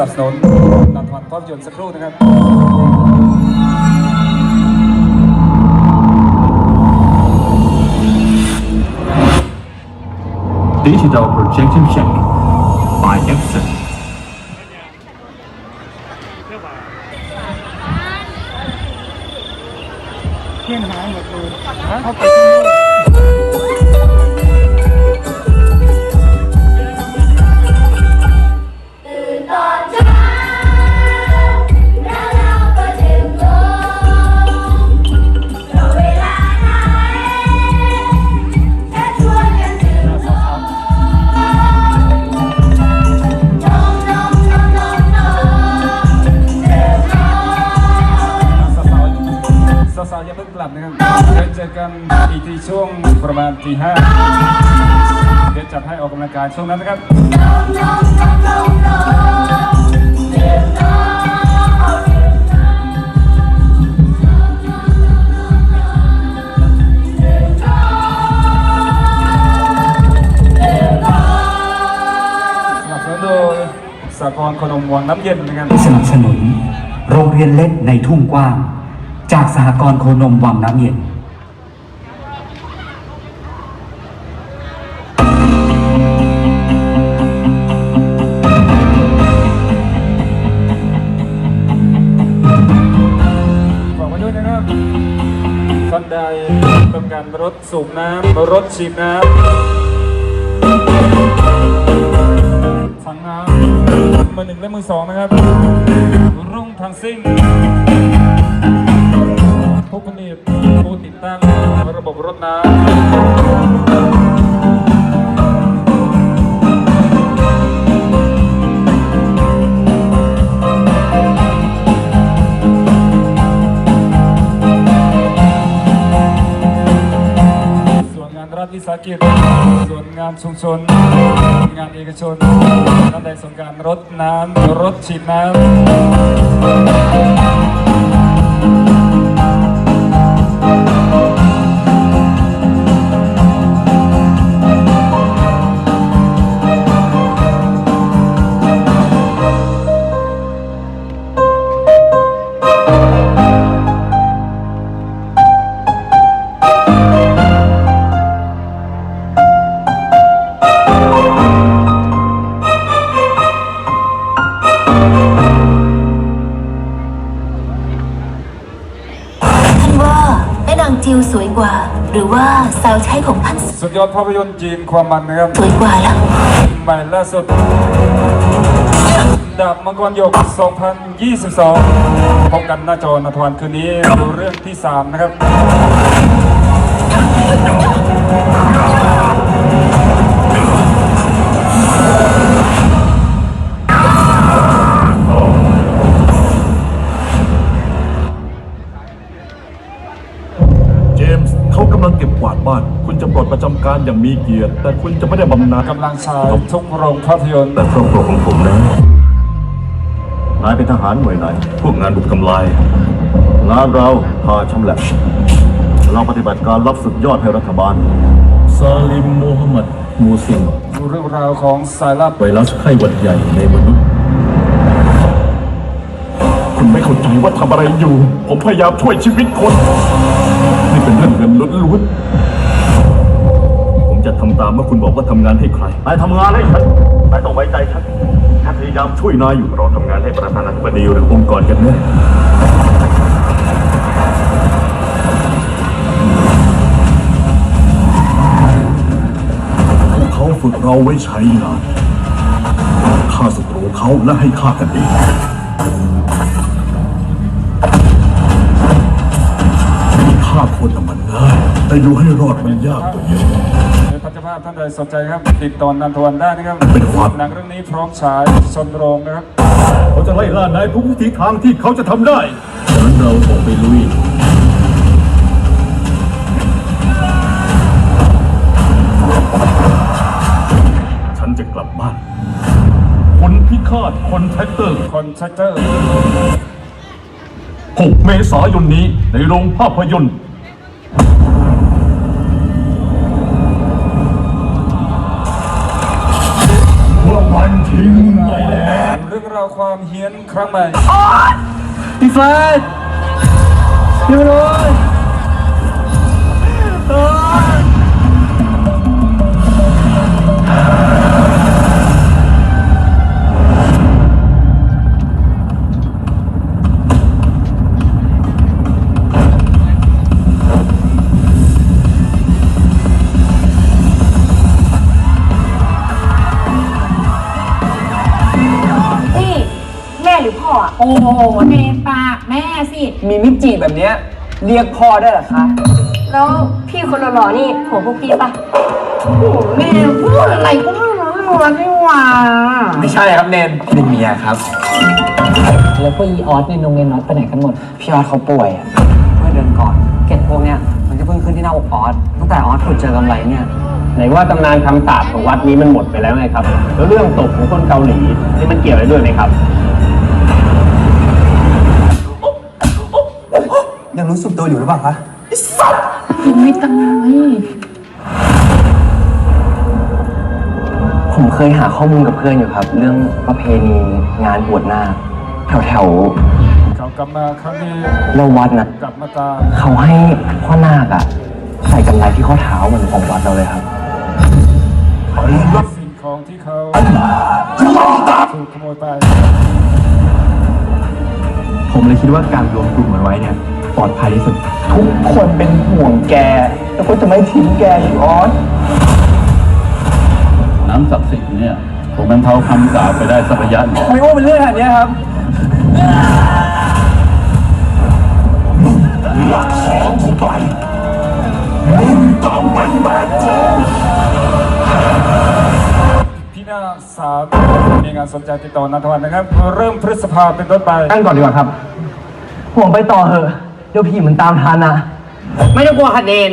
นับสนุนละครภาพยนตร์สักครู่นะครับดิจิทัลโปรเจคชั่นเช็ค by Epson ตีห้าเดี๋ยวจัดให้ออกกำลังกายช่วงนั้นนะครับสนับสนุนโดยสากลขนมวังน้ำเย็นนะครับสนับสนุน โรงเรียนเล็กในทุ่งกว้าง จากสหกรณ์โคนมวังน้ำเย็น ถสูบน้ำรถฉีดน้ำถังน้ำมือหนึ่งและมือสองนะครับ รุ่งทางซิ่งพวกผลิตผู้ติดตั้งระบบรถน้ำ ฐวิสาหกิจส่วนงานชุมชน งานเอกชนท่านใดสนการรถน้ำรถฉีดน้ำ สาวใช้ของท่านสุดยอดภาพยนตร์จีนความมันนะครับสวยกว่าล่ะใหม่ล่าสุด ดาบมังกรหยก 2022 พบกันหน้าจอนาทวันคืนนี้ดูเรื่องที่ 3 นะครับ ปลดประจำการอย่างมีเกียรติ แต่คุณจะไม่ได้บำนาญกำลังฉายทุกโรงภาพยนตร์แต่ครอบครัวของผมนะนายเป็นทหารหน่วยไหน พวกงานบุกทำลายงานเราพาชำแหละ เราปฏิบัติการรับสุดยอดให้รัฐบาล ซาลิมโมฮัมหมัด มูซินดูเรื่องราวของสายลับไวรัสไข้หวัดใหญ่ในมนุษย์ คุณไม่เข้าใจว่าทำอะไรอยู่ ผมพยายามช่วยชีวิตคน นี่เป็นเรื่องเงินล้วนๆผมจะทำ ตามเมื่อคุณบอกว่าทำงานให้ใคร นายทำงานให้ฉัน นายต้องไว้ใจฉัน ฉันพยายามช่วยนายอยู่เราทำงานให้ประธานาธิบดีหรือองค์กรกันแน่พวกเขาฝึกเราไว้ใช้งานฆ่าศัตรูเขาและให้ฆ่ากันเองฆ่าคนน่ะมันง่ายแต่อยู่ให้รอดมันยากกว่าเยอะในพัฒภาพท่านใดสนใจครับ ติดต่อนันทวันได้นะครับเป็นความหนังเรื่องนี้พร้อมฉายชนโรงนะครับเขาจะไล่ล่านายทุกวิถีทางที่เขาจะทำได้ฉะนั้นเราออกไปลุยฉันจะกลับบ้านคนพิฆาตคอนแทคเตอร์คอนแทคเตอร์ 6 เมษายนนี้ในโรงภาพยนตร์ ความเฮี้ยนครั้งใหม่พี่เฟิร์นพี่บอลลูนโแม่สิมีมิจิแบบเนี้ยเรียกพ่อได้เหรอคะแล้วพี่คนหล่อๆนี่หัวพวกพี่ปะแม่พูดอะไรก็ไม่รู้เรื่องนี่หว่าไม่ใช่ครับเนนเป็นเมียครับ แล้วพวกอีออสในโรงเรียนน็อตไปไหนกันหมด พี่ออสเขาป่วยอะเมื่อเดือนก่อน เกล็ดพวกเนี้ยมันก็เพิ่งขึ้นที่หน้าอกออสตั้งแต่ออสขุดเจอกำไรเนี่ย ไหนว่าตำนานคำสาปของวัดนี้มันหมดไปแล้วไงครับ แล้วเรื่องตกของคนเกาหลีนี่มันเกี่ยวอะไรด้วยไหมครับ ยังรู้สึกตัวอยู่หรือเปล่าคะไม่ตายผมเคยหาข้อมูลกับเพื่อนอยู่ครับ เรื่องประเพณีงานบวชหน้าคแถวแถวเขากลับมาครั้งนี้ๆแล้ววัดนะกลับมาตามเขาให้พ่อนาคอะใส่กำไรที่ข้อเท้าเหมือนของวัดเราเลยครับสิ่งของที่เขาถูกขโมยไป ผมเลยคิดว่าการรวมกลุ่มกันไว้เนี่ย ปลอดภัยที่สุด ทุกคนเป็นห่วงแก แล้วก็จะไม่ทิ้งแกอีกออสน้ำศักดิ์สิทธิ์เนี่ยผมบรรเทาคำสาปไปได้สักระยะหนึ่งไม่ว่าเป็นเรื่องแบบนี้ครับที่หน้าสามมีงานสนใจติดต่อนันทวันนะครับ เริ่มพฤษภาเป็นต้นไปตั้งก่อนดีกว่าครับ ห่วงไปต่อเหอะ เดี๋ยวผีมันตามทันนะไม่ต้องกลัวค่ะเนน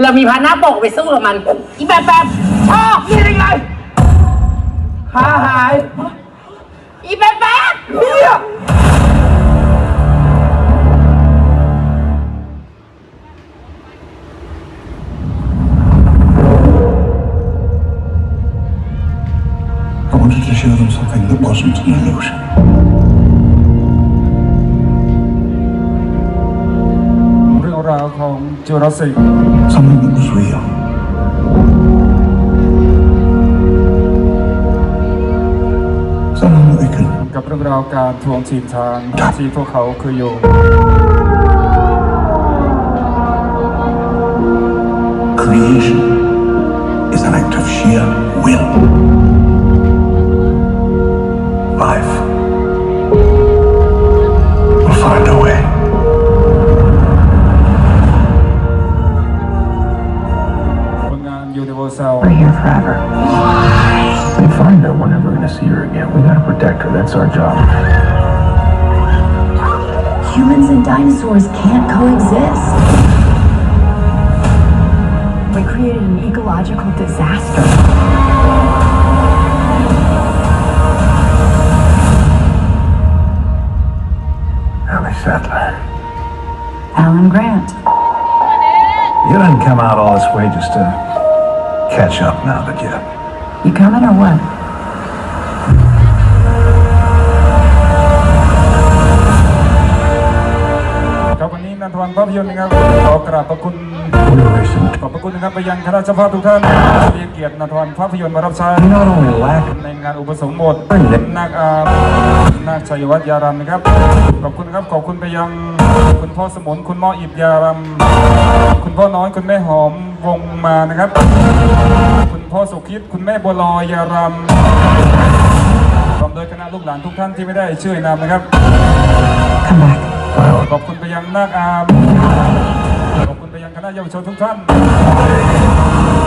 เรามีพันหน้าปกไปสู้กับมัน อีแบบแบบชอบนี่ยังไงขาหาย อีแบบ จูราสสิก Something that was real. Something that they could กับเรื่องราวการทวงทีมทางที่พวกเขาเคยอยู่ creation is an act of sheer will. Life Forever. They find her, we're never gonna see her again. We gotta protect her. That's our job. Humans and dinosaurs can't coexist. We created an ecological disaster. Ellie Sattler. Alan Grant. You didn't come out all this way just to catch up now, did you? You coming or what? ครับวันนี้นันทวันภาพยนตร์นะครับขอกราบขอบคุณ Generation ขอบพระคุณนะครับไปยังคณะเจ้าภาพทุกท่านเรียนเกียรตินันทวันภาพยนตร์มารับใช้ not only lack ในงานอุปสมบทนาคอานาคชัยวัฒน์ยารามนะครับ ขอบคุณครับ ขอบคุณไปยัง คุณพ่อสมุน คุณหม่ออิบยารามคุณพ่อน้อย คุณแม่หอม วงมานะครับ คุณพ่อสุขิตคุณแม่บัวลอยยารามพร้อมโดยคณะลูกหลานทุกท่านที่ไม่ได้ชื่อนามนะครับขอบคุณไปยังนาคอามขอบคุณไปยังคณะเยาวชนทุกท่าน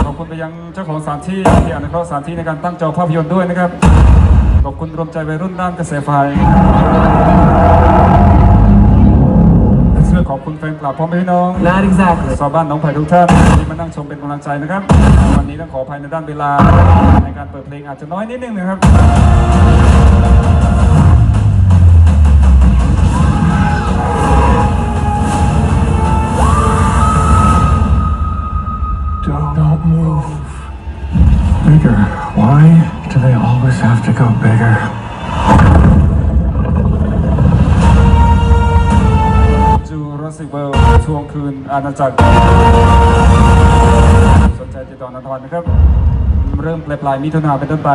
ขอบคุณไปยังเจ้าของสถานที่ที่อนุเคราะห์สถานที่ในการตั้งจอภาพยนตร์ด้วยนะครับ ขอบคุณรวมใจวัยรุ่นด้านกรไฟเสื้อข คุณแฟนคลับพ่อแม่พี่น้อง Not exactly ชาวบ้านหน้องไผ่ทุกท่านที่มานั่งชมเป็นกำลังใจนะครับ วันนี้ต้องขออภัยในด้านเวลา ในการเปิดเพลงอาจจะน้อยนิดนึงนะครับ Don't, don't move. Bigger. Why do they always have to go bigger? ทวงคืนอาณาจักร สนใจติดต่อนันทวันนะครับ เริ่มปลายปลายมิถุนาเป็นต้นไป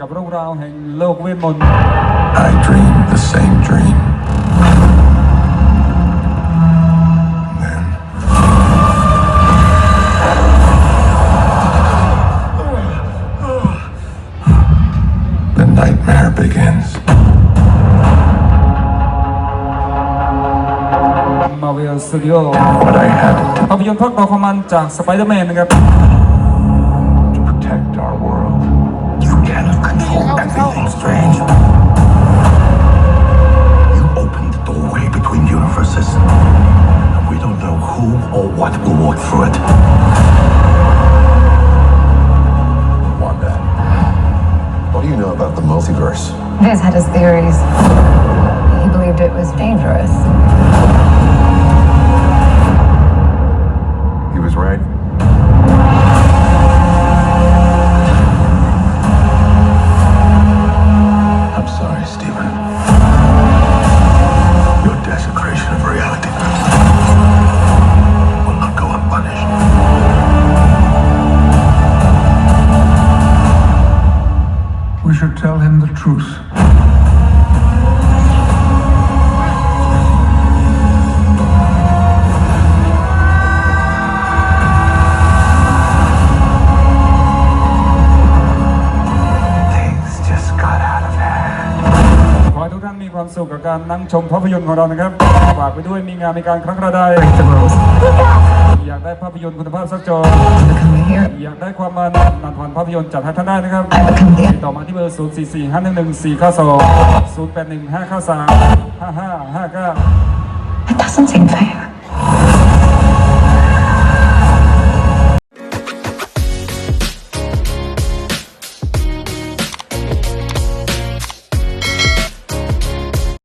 กับเรื่องราวแห่งโลกเวทมนต์ I dream the same dream. สตูดิโอ What I had to ภาพยนตร์ภาคต่อของมันจากสไปเดอร์แมนนะครับ tell him the truth. Things just got out of hand. ขอให้ทุกท่านมีความสุขกับการนั่งชมภาพยนตร์ของเรานะครับ ฝากไปด้วยมีงานมีการครั้งกระได อยากได้ภาพยนตร์คุณภาพสักจอ อยากได้ความมันนันทวันภาพยนตร์จัดให้ท่านได้นะครับติดต่อมาที่เบอร์ 0 4 4 5 1 1 4 9 2 0 8 1 5 9 3 5 5 5 9 It doesn't seem fair.